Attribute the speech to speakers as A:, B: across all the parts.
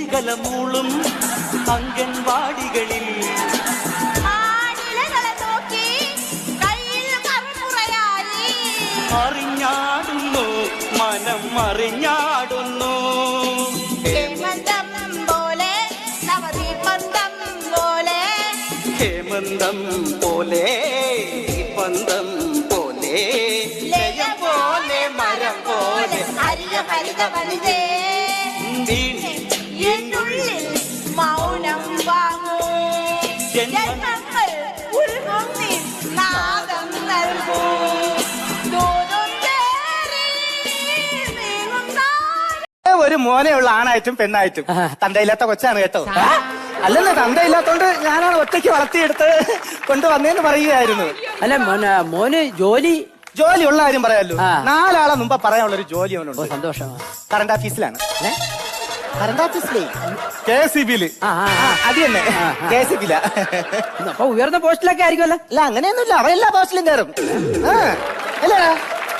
A: കരിങ്കലമൂളും അംഗൻവാടികളിൽ അറിഞ്ഞാടുന്നു മനം അറിഞ്ഞാടുന്നു.
B: ഹേമന്തം പോലെ നവദീപന്തം പോലെ.
A: ഹേമന്തം പോലെ പന്തം പോലെ. ലയം പോലെ മരം പോലെ
B: ഹരിത വനിതേ എന്നുള്ളിൽ മൗനം വാങ്ങൂ. ജന്മങ്ങൾ ഉരുകും നീ നാദം നൽകൂ.
C: ഒരു മോനെ ഉള്ള ആണായിട്ടും പെണ്ണായിട്ടും. തന്തയില്ലാത്ത കൊച്ചാണ് കേട്ടോ. അല്ലല്ല തന്തയില്ലാത്തോണ്ട് ഞാനാണ് ഒറ്റയ്ക്ക് വളർത്തിയെടുത്ത് കൊണ്ടുവന്നേന്ന് പറയുകയായിരുന്നു.
D: അല്ല മോന് മോന് ജോലി
C: ജോലി ഉള്ള കാര്യം പറയാലോ. നാലാളെ മുമ്പ് പറയാനുള്ള ഒരു ജോലി അവനുണ്ട്.
D: സന്തോഷമാണ്
C: കറണ്ട് ഓഫീസിലാണ് കറണ്ട്
D: അപ്പൊ ഉയർന്ന പോസ്റ്റിലൊക്കെ ആയിരിക്കുമല്ലോ?
C: അല്ല അങ്ങനെയൊന്നുമില്ല. അവൻ എല്ലാ പോസ്റ്റിലും കയറും ആ,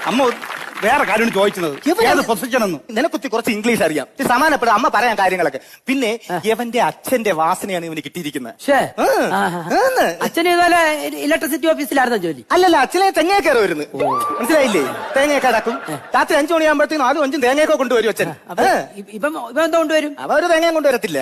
E: അമ്മ വേറെ കാര്യമാണ് ചോദിച്ചത് പൊസിഷൻ
C: നിനക്കുത്തി കുറച്ച് ഇംഗ്ലീഷ് അറിയാം. സമാനപ്പെടും അമ്മ പറയാൻ കാര്യങ്ങളൊക്കെ. പിന്നെ ഇവന്റെ അച്ഛന്റെ വാസനയാണ് ഇവന് കിട്ടിയിരിക്കുന്നത്.
D: അച്ഛന് ഇതുപോലെ ഇലക്ട്രിസിറ്റി ഓഫീസിലായിരുന്നു ജോലി?
C: അല്ലല്ല അച്ഛനെ തെങ്ങേ കയറി വരുന്നു മനസ്സിലായില്ലേ? തേങ്ങയൊക്കെ അടക്കും. രാത്രി അഞ്ചു മണിയാകുമ്പോഴത്തേക്കും നാലും അഞ്ചും തേങ്ങയൊക്കെ കൊണ്ടുവരും അച്ഛൻ.
D: ഇപ്പം എന്താ കൊണ്ടുവരും?
C: അവ ഒരു തേങ്ങയും കൊണ്ടുവരത്തില്ല.